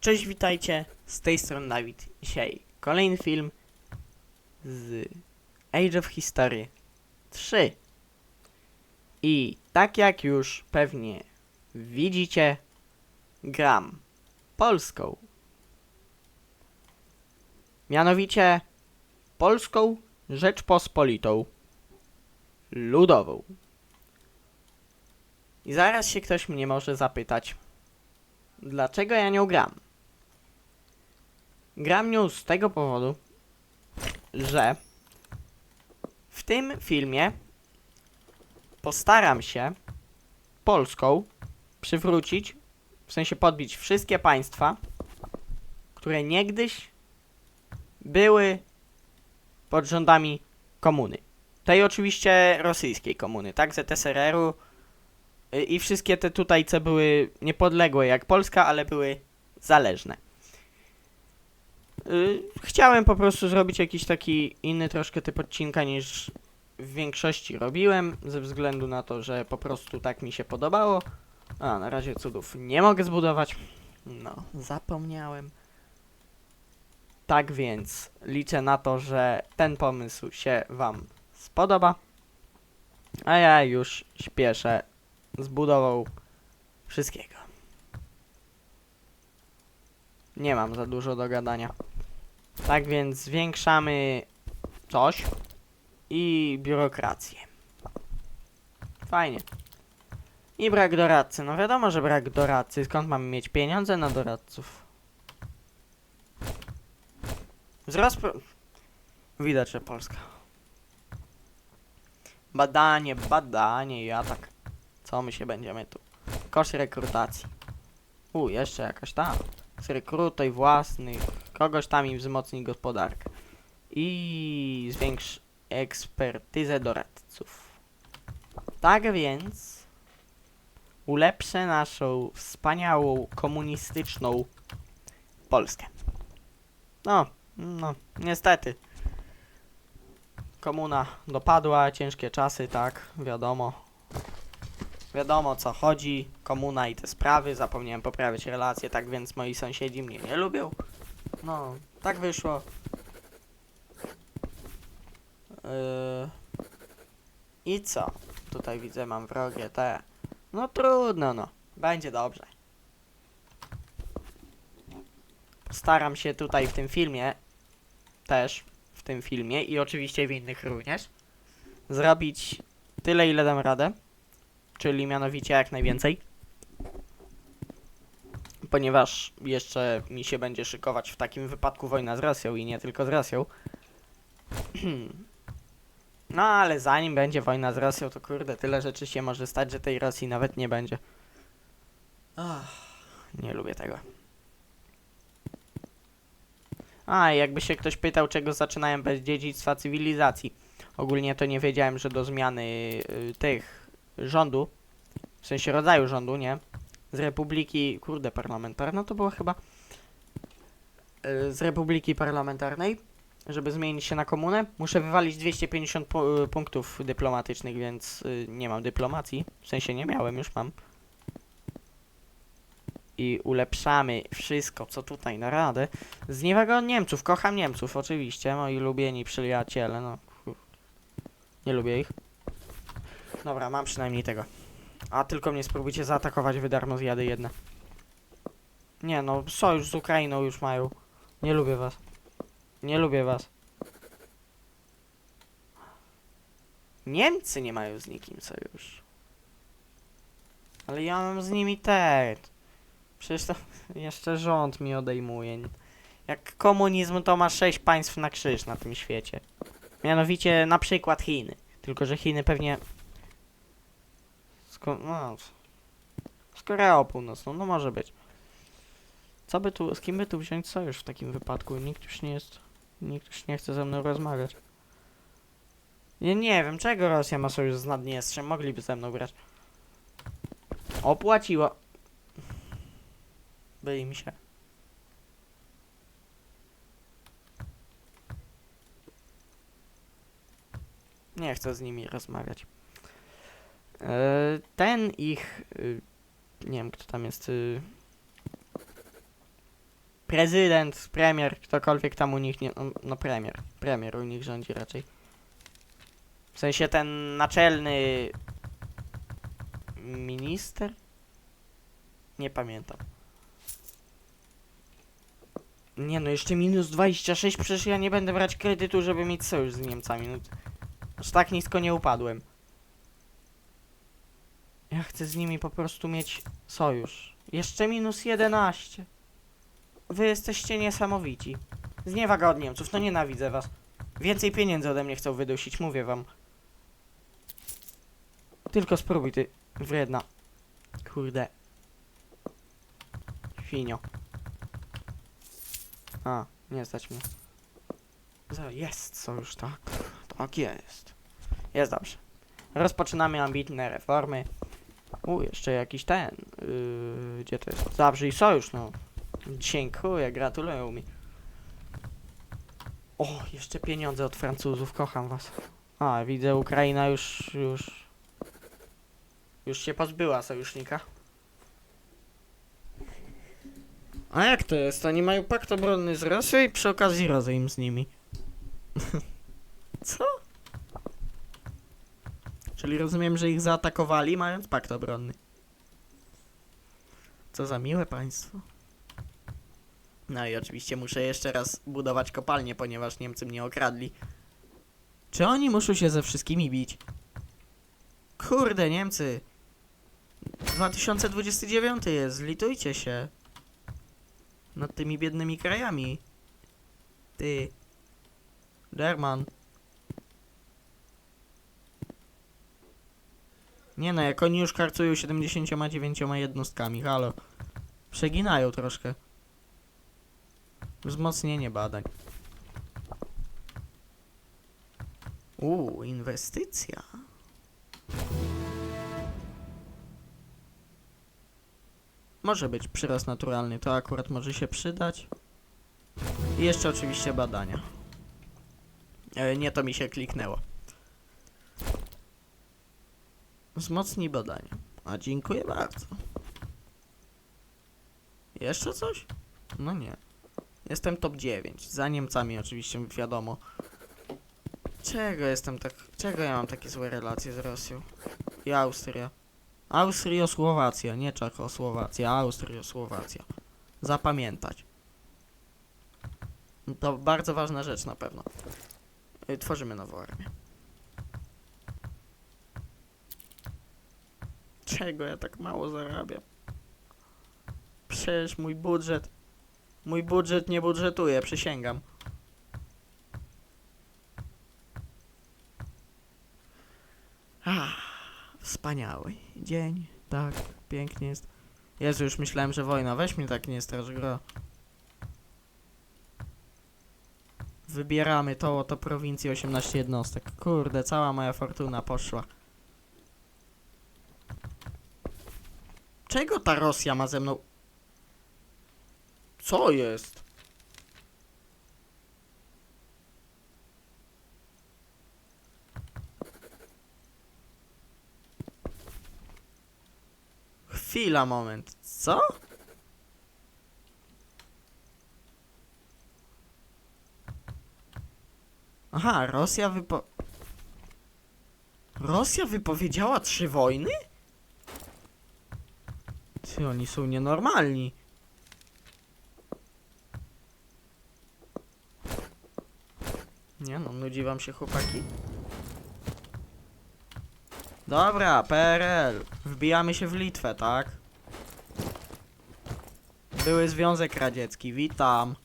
Cześć, witajcie, z tej strony Dawid. Dzisiaj kolejny film z Age of History 3. I tak jak już pewnie widzicie, gram polską. Mianowicie Polską Rzeczpospolitą Ludową. I zaraz się ktoś mnie może zapytać, dlaczego ja nią gram? Gram nią z tego powodu, że w tym filmie postaram się Polską przywrócić, w sensie podbić wszystkie państwa, które niegdyś były pod rządami komuny. Tej oczywiście rosyjskiej komuny, tak? ZSRR-u i wszystkie te tutaj, co były niepodległe jak Polska, ale były zależne. Y, Chciałem po prostu zrobić jakiś taki inny troszkę typ odcinka niż w większości robiłem, ze względu na to, że po prostu tak mi się podobało. A, na razie cudów nie mogę zbudować. No, zapomniałem. Tak więc liczę na to, że ten pomysł się Wam spodoba. A ja już śpieszę z budową wszystkiego. Nie mam za dużo do gadania. Tak więc zwiększamy coś i biurokrację. Fajnie. I brak doradcy. No wiadomo, że brak doradcy. Skąd mamy mieć pieniądze na doradców? Wzrost... Widać, że Polska. Badanie, badanie i atak. Co my się będziemy tu? Koszt rekrutacji. U, jeszcze jakaś tam. Zrekrutuj własnych. Kogoś tam i wzmocnij gospodarkę. I zwiększ ekspertyzę doradców. Tak więc ulepszę naszą wspaniałą komunistyczną Polskę. No, no, niestety. Komuna dopadła, ciężkie czasy, tak, wiadomo. Wiadomo o co chodzi, komuna i te sprawy, zapomniałem poprawić relacje, tak więc moi sąsiedzi mnie nie lubią. No, tak wyszło. Yy... I co? Tutaj widzę, mam wrogie te. No trudno, no. Będzie dobrze. Postaram się tutaj w tym filmie, też w tym filmie i oczywiście w innych również, zrobić tyle, ile dam radę. Czyli mianowicie jak najwięcej. Ponieważ jeszcze mi się będzie szykować w takim wypadku wojna z Rosją i nie tylko z Rosją. No ale zanim będzie wojna z Rosją, to kurde, tyle rzeczy się może stać, że tej Rosji nawet nie będzie. Nie lubię tego. A, jakby się ktoś pytał, czego zaczynałem bez dziedzictwa cywilizacji. Ogólnie to nie wiedziałem, że do zmiany y, tych rządu, w sensie rodzaju rządu, nie? Z republiki, kurde, parlamentarna to była chyba. Y, z republiki parlamentarnej, żeby zmienić się na komunę, muszę wywalić 250 pu- y, punktów dyplomatycznych, więc y, nie mam dyplomacji. W sensie nie miałem, już mam. I ulepszamy wszystko, co tutaj na radę. Z niewego Niemców, kocham Niemców, oczywiście, moi lubieni przyjaciele, no. Nie lubię ich. Dobra, mam przynajmniej tego. A tylko mnie spróbujcie zaatakować, wy darmo zjady jedne. Nie no, sojusz z Ukrainą już mają. Nie lubię was. Nie lubię was. Niemcy nie mają z nikim sojusz. Ale ja mam z nimi te. Przecież to jeszcze rząd mi odejmuje. Jak komunizm to ma sześć państw na krzyż na tym świecie. Mianowicie na przykład Chiny. Tylko, że Chiny pewnie Sko no, z Północną, no może być. Co by tu, z kim by tu wziąć sojusz w takim wypadku? Nikt już nie jest, nikt już nie chce ze mną rozmawiać. Ja nie wiem, czego Rosja ma sojusz z Naddniestrzem, mogliby ze mną grać. Opłaciło. By im się. Nie chcę z nimi rozmawiać. E, Ten ich. y, Nie wiem, kto tam jest. y, prezydent, premier, ktokolwiek tam u nich nie... no, No premier, premier u nich rządzi raczej. W sensie ten naczelny... Minister? Nie pamiętam. Nie no, jeszcze minus 26, przecież ja nie będę brać kredytu, żeby mieć sojusz z Niemcami. No, aż tak nisko nie upadłem. Ja chcę z nimi po prostu mieć sojusz. Jeszcze minus 11. Wy jesteście niesamowici. Zniewaga od Niemców, no nienawidzę was. Więcej pieniędzy ode mnie chcą wydusić, mówię wam. Tylko spróbuj ty, wredna. Kurde. Świnio. A, nie stać mnie. Jest sojusz, tak. Tak jest. Jest dobrze. Rozpoczynamy ambitne reformy. U, jeszcze jakiś ten. Yy, gdzie to jest? Zabrzyj sojusz, no. Dziękuję, gratuluję mi. O, jeszcze pieniądze od Francuzów, kocham was. A, widzę, Ukraina już, już... Już się pozbyła sojusznika. A jak to jest? Oni mają pakt obronny z Rosją i przy okazji rozejm z nimi. Co? Czyli rozumiem, że ich zaatakowali, mając pakt obronny. Co za miłe państwo. No i oczywiście muszę jeszcze raz budować kopalnię, ponieważ Niemcy mnie okradli. Czy oni muszą się ze wszystkimi bić? Kurde, Niemcy. 2029 jest, zlitujcie się. Nad tymi biednymi krajami. Ty. Derman. Nie no, jak oni już karcują 79 jednostkami, halo. Przeginają troszkę. Wzmocnienie badań. Uuu, inwestycja. Może być przyrost naturalny, to akurat może się przydać. I jeszcze oczywiście badania. E, nie to mi się kliknęło. Wzmocnij badania. A dziękuję bardzo. Jeszcze coś? No nie. Jestem top 9. Za Niemcami oczywiście wiadomo. Czego jestem tak. Czego ja mam takie złe relacje z Rosją? I Austria. Austrio-Słowacja, nie Czechosłowacja, Austrio-Słowacja. Zapamiętać. To bardzo ważna rzecz na pewno. Y, Tworzymy nową armię. Czego ja tak mało zarabiam? Przecież mój budżet. Mój budżet nie budżetuje, przysięgam. Ah, wspaniały dzień. Tak, pięknie jest. Jezu, już myślałem, że wojna. Weź mnie tak nie straż gro. Wybieramy to oto prowincji 18 jednostek. Kurde, cała moja fortuna poszła. Czego ta Rosja ma ze mną? Co jest? Chwila, moment. Co? Aha, Rosja wypo... Rosja wypowiedziała trzy wojny? Ty, oni są nienormalni. Nie no, nudzi wam się chłopaki? Dobra, PRL. Wbijamy się w Litwę, tak? Były Związek Radziecki, witam.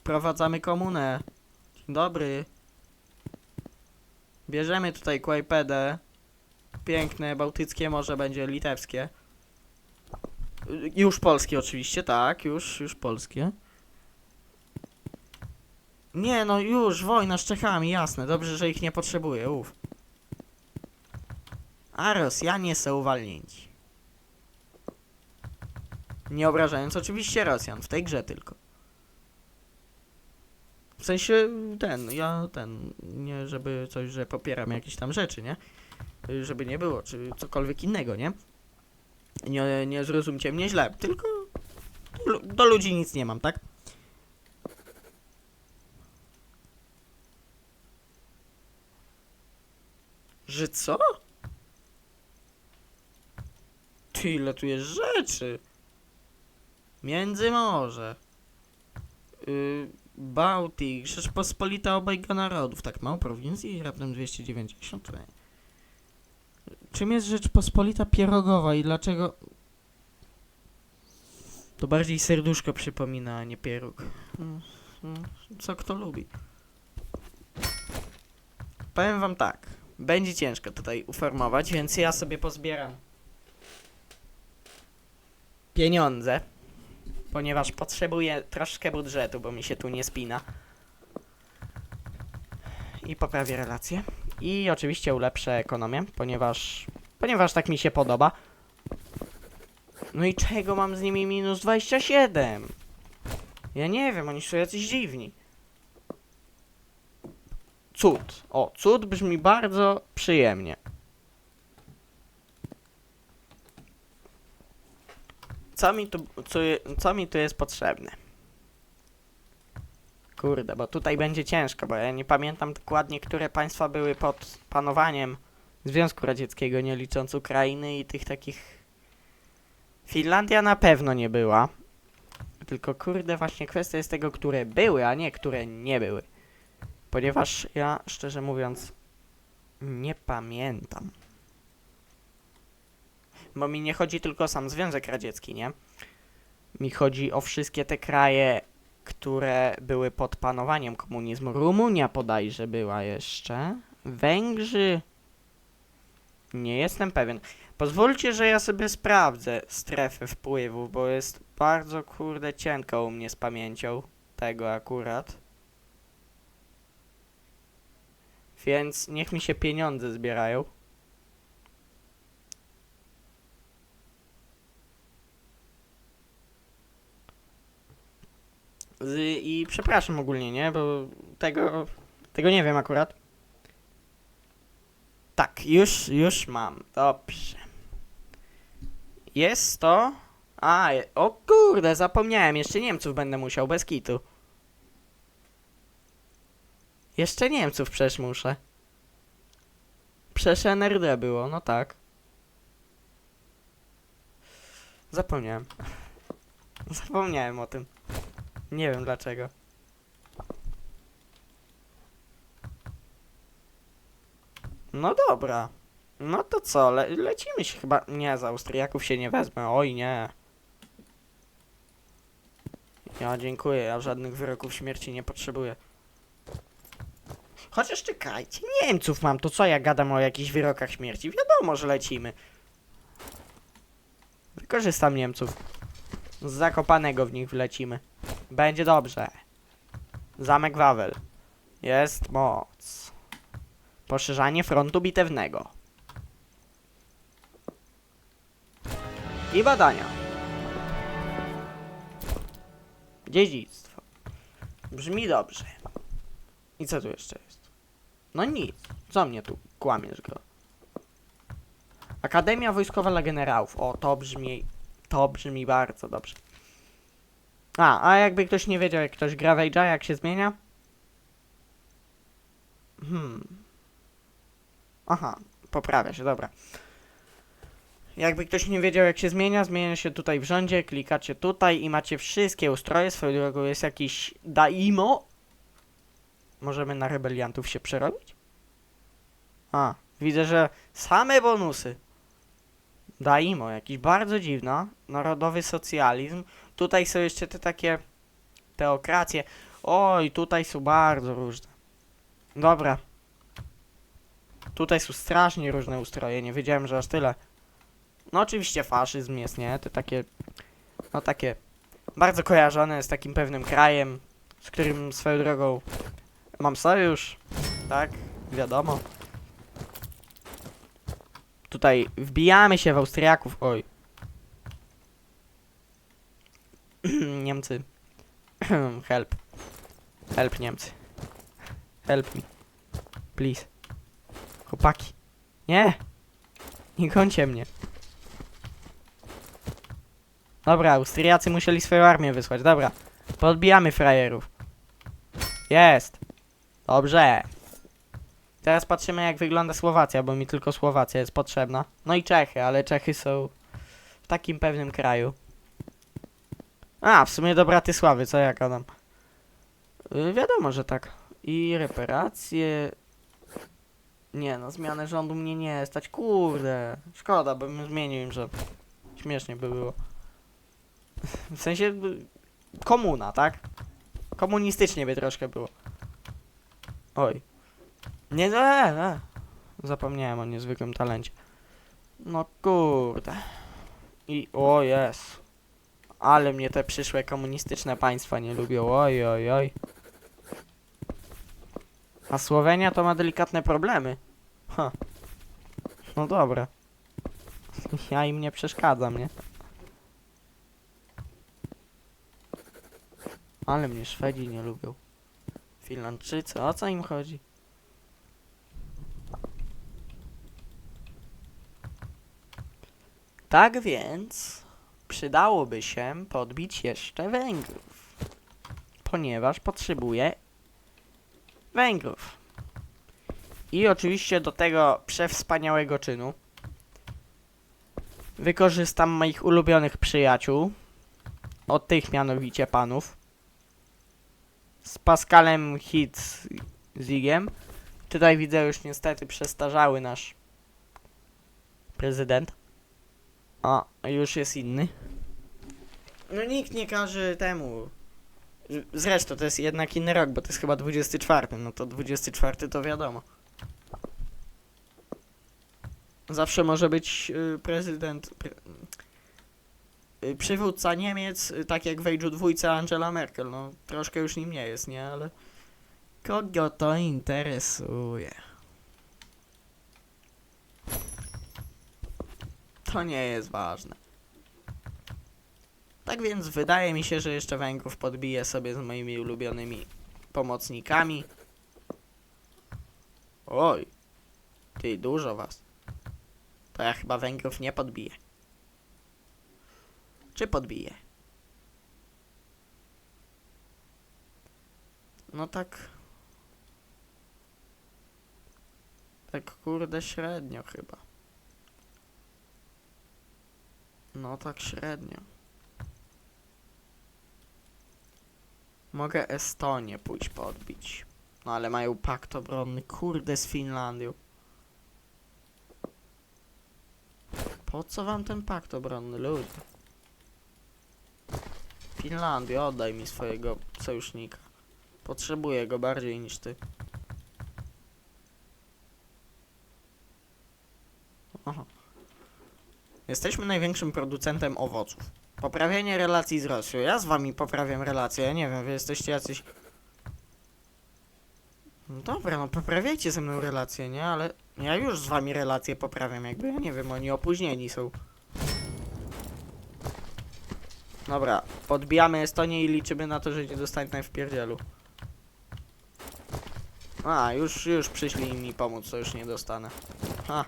Wprowadzamy komunę. Dzień dobry. Bierzemy tutaj Kłajpedę. Piękne, bałtyckie morze będzie litewskie. Już polskie oczywiście, tak, już, już polskie. Nie, no już, wojna z Czechami, jasne, dobrze, że ich nie potrzebuję, uff. A Rosjanie są uwalnięci. Nie obrażając oczywiście Rosjan, w tej grze tylko. W sensie ten, ja ten, nie żeby coś, że popieram jakieś tam rzeczy, nie? Żeby nie było, czy cokolwiek innego, nie? Nie, nie zrozumcie mnie źle, tylko Do ludzi nic nie mam, tak? Że co? Ty, ile tu jest rzeczy? Międzymorze. Yy, Bałtyk, Rzeczpospolita obojga narodów. Tak mało prowincji, raptem 290. Ej. Czym jest Rzeczpospolita Pierogowa i dlaczego... To bardziej serduszko przypomina, a nie pieróg. Mm, Co kto lubi. Powiem wam tak. Będzie ciężko tutaj uformować, więc ja sobie pozbieram pieniądze, ponieważ potrzebuję troszkę budżetu, bo mi się tu nie spina. I poprawię relacje. I oczywiście ulepszę ekonomię, ponieważ ponieważ tak mi się podoba. No i czego mam z nimi minus 27? Ja nie wiem, oni są jacyś dziwni. Cud. O, cud brzmi bardzo przyjemnie. Co mi tu, co, co mi tu jest potrzebne? Kurde, bo tutaj będzie ciężko, bo ja nie pamiętam dokładnie, które państwa były pod panowaniem Związku Radzieckiego, nie licząc Ukrainy i tych takich... Finlandia na pewno nie była. Tylko kurde, właśnie kwestia jest tego, które były, a nie które nie były. Ponieważ ja, szczerze mówiąc, nie pamiętam. Bo mi nie chodzi tylko o sam Związek Radziecki, nie? Mi chodzi o wszystkie te kraje, które były pod panowaniem komunizmu. Rumunia bodajże była jeszcze. Węgrzy. Nie jestem pewien. Pozwólcie, że ja sobie sprawdzę strefę wpływu, bo jest bardzo kurde cienko u mnie z pamięcią tego akurat. Więc niech mi się pieniądze zbierają. I przepraszam ogólnie, nie? Bo tego, tego nie wiem akurat. Tak, już, już mam. Dobrze. Jest to... A, o kurde, zapomniałem. Jeszcze Niemców będę musiał, bez kitu. Jeszcze Niemców przecież muszę. Przecież NRD było, no tak. Zapomniałem. Zapomniałem o tym. Nie wiem dlaczego. No dobra. No to co, le lecimy się chyba... Nie, za Austriaków się nie wezmę, oj nie. Ja dziękuję, ja żadnych wyroków śmierci nie potrzebuję. Chociaż czekajcie, Niemców mam, to co ja gadam o jakichś wyrokach śmierci? Wiadomo, że lecimy. Wykorzystam Niemców. Z Zakopanego w nich wlecimy. Będzie dobrze. Zamek Wawel. Jest moc. Poszerzanie frontu bitewnego. I badania. Dziedzictwo. Brzmi dobrze. I co tu jeszcze jest? No nic. Co mnie tu kłamiesz go? Akademia Wojskowa dla Generałów. O, to brzmi... To brzmi bardzo dobrze. A, a jakby ktoś nie wiedział, jak ktoś gra w Age'a, jak się zmienia? Hmm. Aha, poprawia się, dobra. Jakby ktoś nie wiedział, jak się zmienia, zmienia się tutaj w rządzie, klikacie tutaj i macie wszystkie ustroje. Swoją drogą jest jakiś Daimo. Możemy na rebeliantów się przerobić? A, widzę, że same bonusy. Daimo, jakiś bardzo dziwna. Narodowy socjalizm. Tutaj są jeszcze te takie teokracje. Oj, tutaj są bardzo różne. Dobra. Tutaj są strasznie różne ustroje, nie wiedziałem, że aż tyle. No oczywiście faszyzm jest, nie? Te takie, no takie bardzo kojarzone z takim pewnym krajem, z którym swoją drogą mam sojusz, tak? Wiadomo. Tutaj wbijamy się w Austriaków, oj. Niemcy. Help. Help Niemcy. Help me. Please. Chłopaki. Nie! Nie gońcie mnie. Dobra, Austriacy musieli swoją armię wysłać, dobra. Podbijamy frajerów. Jest. Dobrze. Teraz patrzymy jak wygląda Słowacja, bo mi tylko Słowacja jest potrzebna. No i Czechy, ale Czechy są w takim pewnym kraju. A, w sumie do Bratysławy, co ja gadam. Y, wiadomo, że tak. I reparacje... Nie no, zmianę rządu mnie nie stać, kurde. Szkoda, bym zmienił im, że śmiesznie by było. W sensie komuna, tak? Komunistycznie by troszkę było. Oj. Nie, nie, nie. Zapomniałem o niezwykłym talencie. No kurde. I o jest. Ale mnie te przyszłe komunistyczne państwa nie lubią. Oj, oj, oj. A Słowenia to ma delikatne problemy. Ha. No dobra. Ja im nie przeszkadzam, nie? Ale mnie Szwedzi nie lubią. Finlandczycy, o co im chodzi? Tak więc przydałoby się podbić jeszcze Węgrów, ponieważ potrzebuję Węgrów. I oczywiście do tego przewspaniałego czynu wykorzystam moich ulubionych przyjaciół, od tych mianowicie panów, z Pascalem Hitzigiem. Tutaj widzę już niestety przestarzały nasz prezydent. A, już jest inny. No nikt nie każe temu. Zresztą to jest jednak inny rok, bo to jest chyba 24. No to 24 to wiadomo. Zawsze może być y, prezydent. Pre, y, przywódca Niemiec, y, tak jak w Age'u dwójce Angela Merkel. No troszkę już nim nie jest, nie? Ale. Kogo to interesuje? To nie jest ważne. Tak więc wydaje mi się, że jeszcze Węgrów podbiję sobie z moimi ulubionymi pomocnikami. Oj, ty dużo was. To ja chyba Węgrów nie podbiję. Czy podbiję? No tak. Tak kurde średnio chyba. No tak średnio. Mogę Estonię pójść podbić. No ale mają pakt obronny, kurde, z Finlandią. Po co wam ten pakt obronny, ludzie? Finlandio, oddaj mi swojego sojusznika. Potrzebuję go bardziej niż ty. Aha. Jesteśmy największym producentem owoców. Poprawienie relacji z Rosją. Ja z wami poprawiam relacje, nie wiem, wy jesteście jacyś... No dobra, no poprawiajcie ze mną relacje, nie? Ale ja już z wami relacje poprawiam, jakby, ja nie wiem, oni opóźnieni są. Dobra, podbijamy Estonię i liczymy na to, że nie dostanę w pierdzielu. A, już, już przyszli mi pomóc, to już nie dostanę. Ha.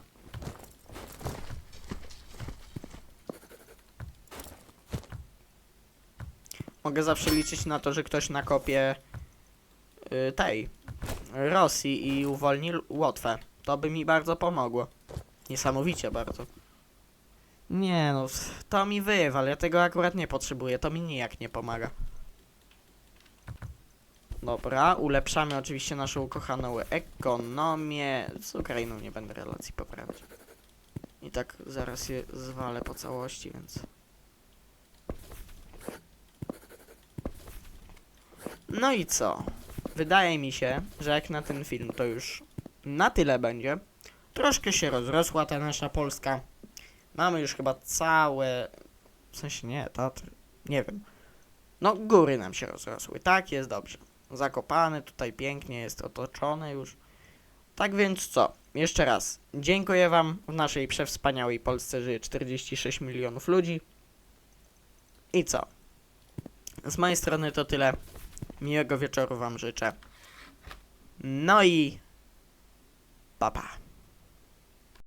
Mogę zawsze liczyć na to, że ktoś nakopie y, tej Rosji i uwolni Łotwę. To by mi bardzo pomogło. Niesamowicie bardzo. Nie no, to mi wywal, ja tego akurat nie potrzebuję, to mi nijak nie pomaga. Dobra, ulepszamy oczywiście naszą ukochaną ekonomię. Z Ukrainą nie będę relacji poprawiać. I tak zaraz je zwalę po całości, więc... No i co? Wydaje mi się, że jak na ten film to już na tyle będzie. Troszkę się rozrosła ta nasza Polska. Mamy już chyba całe... W sensie nie, Tatry. Nie wiem. No, góry nam się rozrosły. Tak, jest dobrze. Zakopane, tutaj pięknie jest otoczone już. Tak więc co? Jeszcze raz. Dziękuję Wam. W naszej przewspaniałej Polsce żyje 46 milionów ludzi. I co? Z mojej strony to tyle. Miłego wieczoru Wam życzę. No i. Pa, pa.